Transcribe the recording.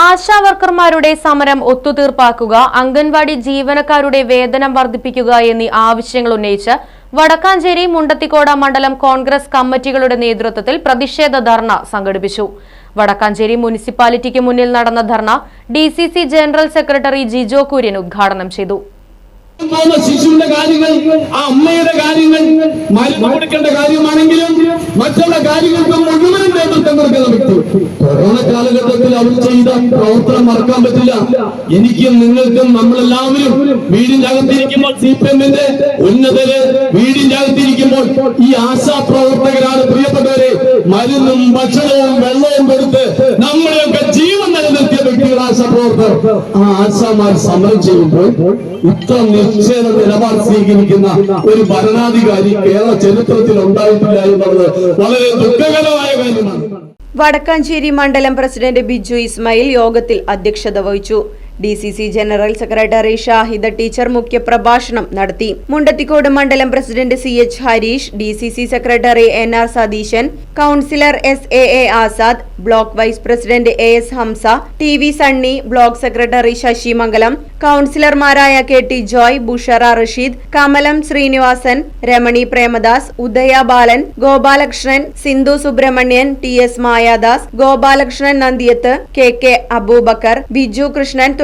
ആശാ വർക്കർമാരുടെ സമരം ഒത്തുതീർപ്പാക്കുക അംഗൻവാടി ജീവനക്കാരുടെ വേതനം വർദ്ധിപ്പിക്കുക എന്നീ ആവശ്യങ്ങൾ ഉന്നയിച്ച് വടക്കാഞ്ചേരി മുണ്ടത്തിക്കോട മണ്ഡലം കോൺഗ്രസ് കമ്മിറ്റികളുടെ നേതൃത്വത്തിൽ പ്രതിഷേധ ധർണ സംഘടിപ്പിച്ചു. വടക്കാഞ്ചേരി മുനിസിപ്പാലിറ്റിക്ക് മുന്നിൽ നടന്ന dharna D general secretary Jijo Kurian ഉദ്ഘാടനം ചെയ്തു. ശിശുവിന്റെ കാര്യങ്ങൾ ആ അമ്മയുടെ കാര്യങ്ങൾ മരുന്ന് കൊടുക്കേണ്ട കാര്യമാണെങ്കിലും മറ്റുള്ള കാര്യങ്ങൾക്ക് നേതൃത്വം വ്യക്തി കൊറോണ കാലഘട്ടത്തിൽ അവർ ചെയ്ത പ്രവർത്തനം മറക്കാൻ പറ്റില്ല. എനിക്കും നിങ്ങൾക്കും നമ്മളെല്ലാവരും വീടിന്റെ അകത്തിരിക്കുമ്പോൾ സി പി എമ്മിന്റെ ഉന്നതര് വീടിന്റെ അകത്തിരിക്കുമ്പോൾ ഈ ആശാ പ്രവർത്തകരാണ് പ്രിയപ്പെട്ടവരെ. മരുന്നും ഭക്ഷണവും വെള്ളവും കൊടുത്ത് നമ്മളെയൊക്കെ ജീവൻ നിലനിർത്തിയ വ്യക്തികൾ ആശാ പ്രവർത്തകർ. ആ ആശാമാർ സമരം ചെയ്യുമ്പോൾ ഇത്ര നിശ്ചയ നിലപാട് സ്വീകരിക്കുന്ന ഒരു ഭരണാധികാരി കേരള ചരിത്രത്തിൽ ഉണ്ടായിട്ടില്ല എന്നുള്ളത് വളരെ ദുഃഖകരമായ കാര്യമാണ്. വടക്കാഞ്ചേരി മണ്ഡലം പ്രസിഡന്റ് ബിജു ഇസ്മായിൽ യോഗത്തിൽ അധ്യക്ഷത വഹിച്ചു D C C general secretary Shahida teacher മുഖ്യപ്രഭാഷണം നടത്തി. മുണ്ടത്തിക്കോട് മണ്ഡലം president C H Harish D C C secretary N R Satheesan councillor S A A Azad block vice president A S Hamza T V Sunny block secretary Sasi Mangalam കൗൺസിലർമാരായ K T Joy Bushra Rasheed Kamalam Srinivasan Ramani Premadas Udaya Balan Gopalakrishnan Sindhu Subrahmanian T S Mayadas Gopalakrishnan Nandiyath K K Aboobacker Biju Krishnan